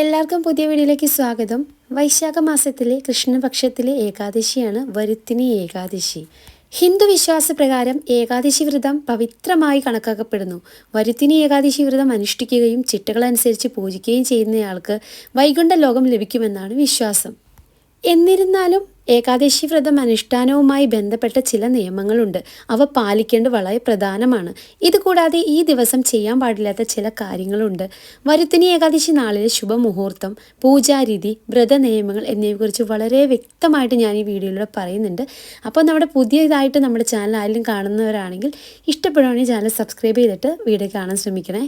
എല്ലാവർക്കും പുതിയ വീഡിയോയിലേക്ക് സ്വാഗതം. വൈശാഖ മാസത്തിലെ കൃഷ്ണപക്ഷത്തിലെ ഏകാദശിയാണ് വരുത്തിനി ഏകാദശി. ഹിന്ദു വിശ്വാസപ്രകാരം ഏകാദശി വ്രതം പവിത്രമായി കണക്കാക്കപ്പെടുന്നു. വരുത്തിനി ഏകാദശി വ്രതം അനുഷ്ഠിക്കുകയും ചിട്ടകളനുസരിച്ച് പൂജിക്കുകയും ചെയ്യുന്നയാൾക്ക് വൈകുണ്ഠ ലോകം ലഭിക്കുമെന്നാണ് വിശ്വാസം. എന്നിരുന്നാലും ഏകാദശി വ്രതം അനുഷ്ഠാനവുമായി ബന്ധപ്പെട്ട ചില നിയമങ്ങളുണ്ട്. അവ പാലിക്കേണ്ടത് വളരെ പ്രധാനമാണ്. ഇതുകൂടാതെ ഈ ദിവസം ചെയ്യാൻ പാടില്ലാത്ത ചില കാര്യങ്ങളുണ്ട്. വരുത്തിനി ഏകാദശി നാളിലെ ശുഭമുഹൂർത്തം പൂജാരീതി വ്രത നിയമങ്ങൾ എന്നിവയെക്കുറിച്ച് വളരെ വ്യക്തമായിട്ട് ഞാൻ ഈ വീഡിയോയിലൂടെ പറയുന്നുണ്ട്. അപ്പോൾ നമ്മുടെ പുതിയതായിട്ട് നമ്മുടെ ചാനൽ ആരെങ്കിലും കാണുന്നവരാണെങ്കിൽ ഇഷ്ടപ്പെടുവാണെങ്കിൽ ചാനൽ സബ്സ്ക്രൈബ് ചെയ്തിട്ട് വീഡിയോ കാണാൻ ശ്രമിക്കണേ.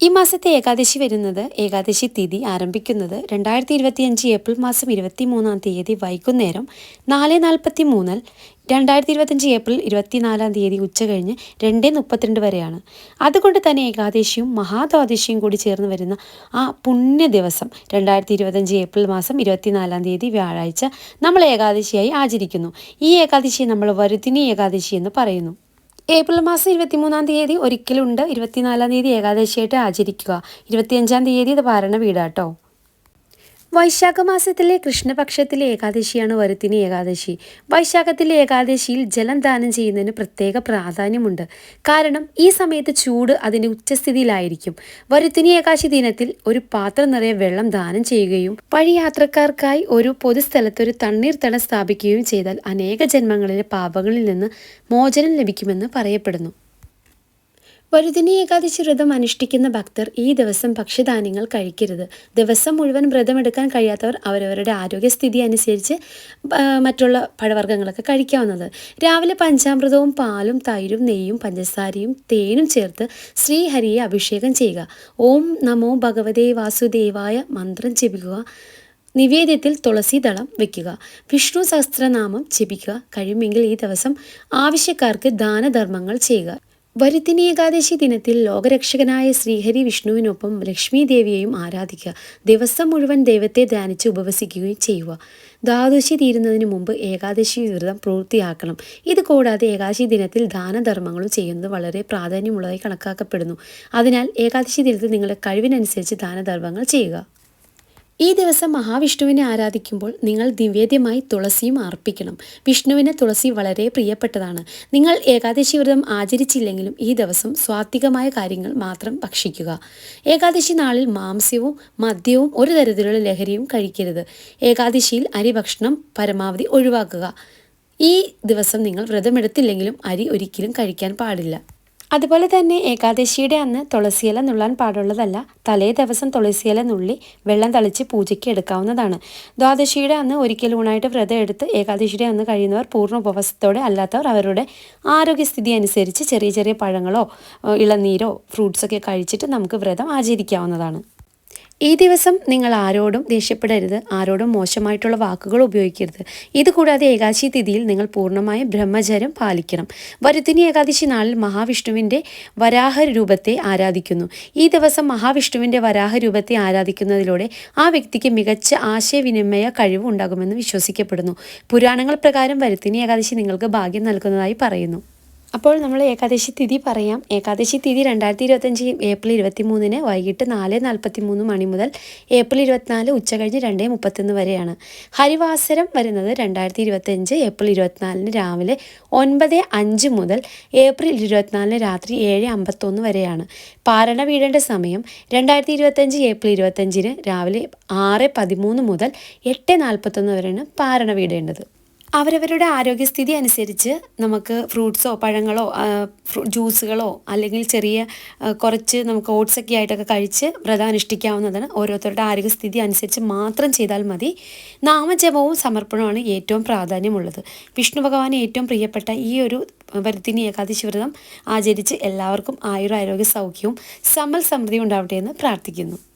ഈ മാസത്തെ ഏകാദശി വരുന്നത് ഏകാദശി തിഥി ആരംഭിക്കുന്നത് രണ്ടായിരത്തി ഇരുപത്തിയഞ്ച് ഏപ്രിൽ മാസം ഇരുപത്തി മൂന്നാം തീയതി വൈകുന്നേരം നാല് നാൽപ്പത്തി മൂന്നിൽ രണ്ടായിരത്തി ഇരുപത്തഞ്ച് ഏപ്രിൽ ഇരുപത്തിനാലാം തീയതി ഉച്ച കഴിഞ്ഞ് രണ്ട് മുപ്പത്തിരണ്ട് വരെയാണ്. അതുകൊണ്ട് തന്നെ ഏകാദശിയും മഹാദ്വാദശിയും കൂടി ചേർന്ന് വരുന്ന ആ പുണ്യ ദിവസം രണ്ടായിരത്തി ഇരുപത്തഞ്ച് ഏപ്രിൽ മാസം ഇരുപത്തിനാലാം തീയതി വ്യാഴാഴ്ച നമ്മൾ ഏകാദശിയായി ആചരിക്കുന്നു. ഈ ഏകാദശിയെ നമ്മൾ വരുത്തിനി ഏകാദശി എന്ന് പറയുന്നു. ഏപ്രിൽ മാസം ഇരുപത്തിമൂന്നാം തീയതി ഒരിക്കലുണ്ട് ഇരുപത്തിനാലാം തീയതി ഏകാദശിയായിട്ട് ആചരിക്കുക. ഇരുപത്തിയഞ്ചാം തീയതി ഇത് പാരണ വീടാട്ടോ. വൈശാഖ മാസത്തിലെ കൃഷ്ണപക്ഷത്തിലെ ഏകാദശിയാണ് വരുത്തിനി ഏകാദശി. വൈശാഖത്തിലെ ഏകാദശിയിൽ ജലം ദാനം ചെയ്യുന്നതിന് പ്രത്യേക പ്രാധാന്യമുണ്ട്. കാരണം ഈ സമയത്ത് ചൂട് അതിന്റെ ഉച്ചസ്ഥിതിയിലായിരിക്കും. വരുത്തിനി ഏകാദശി ദിനത്തിൽ ഒരു പാത്രം നിറയെ വെള്ളം ദാനം ചെയ്യുകയും വഴി യാത്രക്കാർക്കായി ഒരു പൊതുസ്ഥലത്ത് ഒരു തണ്ണീർത്തടം സ്ഥാപിക്കുകയും ചെയ്താൽ അനേക ജന്മങ്ങളിലെ പാപങ്ങളിൽ നിന്ന് മോചനം ലഭിക്കുമെന്ന് പറയപ്പെടുന്നു. വഴുതിനി ഏകാദശി വ്രതം അനുഷ്ഠിക്കുന്ന ഭക്തർ ഈ ദിവസം ഭക്ഷ്യധാന്യങ്ങൾ കഴിക്കരുത്. ദിവസം മുഴുവൻ വ്രതമെടുക്കാൻ കഴിയാത്തവർ അവരവരുടെ ആരോഗ്യസ്ഥിതി അനുസരിച്ച് മറ്റുള്ള പഴവർഗങ്ങളൊക്കെ കഴിക്കാവുന്നത്. രാവിലെ പഞ്ചാമൃതവും പാലും തൈരും നെയ്യും പഞ്ചസാരയും തേനും ചേർത്ത് ശ്രീഹരിയെ അഭിഷേകം ചെയ്യുക. ഓം നമോ ഭഗവതേ വാസുദേവായ മന്ത്രം ജപിക്കുക. നിവേദ്യത്തിൽ തുളസിദളം വെക്കുക. വിഷ്ണു സഹസ്രനാമം ജപിക്കുക. കഴിയുമെങ്കിൽ ഈ ദിവസം ആവശ്യക്കാർക്ക് ദാനധർമ്മങ്ങൾ ചെയ്യുക. വരുത്തിനി ഏകാദശി ദിനത്തിൽ ലോകരക്ഷകനായ ശ്രീഹരി വിഷ്ണുവിനൊപ്പം ലക്ഷ്മി ദേവിയെയും ആരാധിക്കുക. ദിവസം മുഴുവൻ ദൈവത്തെ ധ്യാനിച്ച് ഉപവസിക്കുകയും ചെയ്യുക. ദ്വാദശി തീരുന്നതിന് മുമ്പ് ഏകാദശി വ്രതം പൂർത്തിയാക്കണം. ഇത് കൂടാതെ ഏകാദശി ദിനത്തിൽ ദാനധർമ്മങ്ങളും ചെയ്യുന്നത് വളരെ പ്രാധാന്യമുള്ളതായി കണക്കാക്കപ്പെടുന്നു. അതിനാൽ ഏകാദശി ദിനത്തിൽ നിങ്ങളുടെ കഴിവിനനുസരിച്ച് ദാനധർമ്മങ്ങൾ ചെയ്യുക. ഈ ദിവസം മഹാവിഷ്ണുവിനെ ആരാധിക്കുമ്പോൾ നിങ്ങൾ നിവേദ്യമായി തുളസിയും അർപ്പിക്കണം. വിഷ്ണുവിന് തുളസി വളരെ പ്രിയപ്പെട്ടതാണ്. നിങ്ങൾ ഏകാദശി വ്രതം ആചരിച്ചില്ലെങ്കിലും ഈ ദിവസം സ്വാത്വികമായ കാര്യങ്ങൾ മാത്രം ഭക്ഷിക്കുക. ഏകാദശി നാളിൽ മാംസ്യവും മദ്യവും ഒരു തരത്തിലുള്ള ലഹരിയും കഴിക്കരുത്. ഏകാദശിയിൽ അരി ഭക്ഷണം പരമാവധി ഒഴിവാക്കുക. ഈ ദിവസം നിങ്ങൾ വ്രതമെടുത്തില്ലെങ്കിലും അരി ഒരിക്കലും കഴിക്കാൻ പാടില്ല. അതുപോലെ തന്നെ ഏകാദശിയുടെ അന്ന് തുളസിയില നുള്ളാൻ പാടുള്ളതല്ല തലേ ദിവസം തുളസിയില നുള്ളി വെള്ളം തളിച്ച് പൂജയ്ക്ക് എടുക്കാവുന്നതാണ്. ദ്വാദശിയുടെ അന്ന് ഒരിക്കൽ ഊണായിട്ട് വ്രതം എടുത്ത് ഏകാദശിയുടെ അന്ന് കഴിയുന്നവർ പൂർണ ഉപവാസത്തോടെ അല്ലാത്തവർ അവരുടെ ആരോഗ്യസ്ഥിതി അനുസരിച്ച് ചെറിയ ചെറിയ പഴങ്ങളോ ഇളനീരോ ഫ്രൂട്ട്സൊക്കെ കഴിച്ചിട്ട് നമുക്ക് വ്രതം ആചരിക്കാവുന്നതാണ്. ഈ ദിവസം നിങ്ങൾ ആരോടും ദേഷ്യപ്പെടരുത് ആരോടും മോശമായിട്ടുള്ള വാക്കുകൾ ഉപയോഗിക്കരുത്. ഇതുകൂടാതെ ഏകാദശി തിഥിയിൽ നിങ്ങൾ പൂർണമായും ബ്രഹ്മചര്യം പാലിക്കണം. വരുത്തിനി ഏകാദശി നാളിൽ മഹാവിഷ്ണുവിന്റെ വരാഹ രൂപത്തെ ആരാധിക്കുന്നു. ഈ ദിവസം മഹാവിഷ്ണുവിന്റെ വരാഹ രൂപത്തെ ആരാധിക്കുന്നതിലൂടെ ആ വ്യക്തിക്ക് മികച്ച ആശയവിനിമയ കഴിവ് ഉണ്ടാകുമെന്ന് വിശ്വസിക്കപ്പെടുന്നു. പുരാണങ്ങൾ പ്രകാരം വരുത്തിനി ഏകാദശി നിങ്ങൾക്ക് ഭാഗ്യം നൽകുന്നതായി പറയുന്നു. അപ്പോൾ നമ്മൾ ഏകാദശി തിഥി പറയാം. ഏകാദശി തിഥി രണ്ടായിരത്തി ഇരുപത്തഞ്ച് ഏപ്രിൽ ഇരുപത്തി മൂന്നിന് വൈകിട്ട് നാല് നാൽപ്പത്തി മൂന്ന് മണി മുതൽ ഏപ്രിൽ ഇരുപത്തിനാല് ഉച്ച കഴിഞ്ഞ് രണ്ട് മുപ്പത്തൊന്ന് വരെയാണ്. ഹരിവാസരം വരുന്നത് രണ്ടായിരത്തി ഇരുപത്തഞ്ച് ഏപ്രിൽ ഇരുപത്തിനാലിന് രാവിലെ ഒൻപത് അഞ്ച് മുതൽ ഏപ്രിൽ ഇരുപത്തിനാലിന് രാത്രി ഏഴ് അമ്പത്തൊന്ന് വരെയാണ്. പാരണ വീഴേണ്ട സമയം രണ്ടായിരത്തി ഇരുപത്തഞ്ച് ഏപ്രിൽ ഇരുപത്തഞ്ചിന് രാവിലെ ആറ് പതിമൂന്ന് മുതൽ എട്ട് നാൽപ്പത്തൊന്ന് വരെയാണ് പാരണ വീടേണ്ടത് അവരവരുടെ ആരോഗ്യസ്ഥിതി അനുസരിച്ച് നമുക്ക് ഫ്രൂട്ട്സോ പഴങ്ങളോ ജ്യൂസുകളോ അല്ലെങ്കിൽ ചെറിയ കുറച്ച് നമുക്ക് ഓട്സൊക്കെ ആയിട്ടൊക്കെ കഴിച്ച് വ്രതം അനുഷ്ഠിക്കാവുന്നതാണ് ഓരോരുത്തരുടെ ആരോഗ്യസ്ഥിതി അനുസരിച്ച് മാത്രം ചെയ്താൽ മതി. നാമജപവും സമർപ്പണവുമാണ് ഏറ്റവും പ്രാധാന്യമുള്ളത്. വിഷ്ണു ഭഗവാന് ഏറ്റവും പ്രിയപ്പെട്ട ഈ ഒരു വരുത്തിനി ഏകാദശി വ്രതം ആചരിച്ച് എല്ലാവർക്കും ആയുരാരോഗ്യ സൗഖ്യവും സമ്പൽ സമൃദ്ധിയും ഉണ്ടാവട്ടെ എന്ന് പ്രാർത്ഥിക്കുന്നു.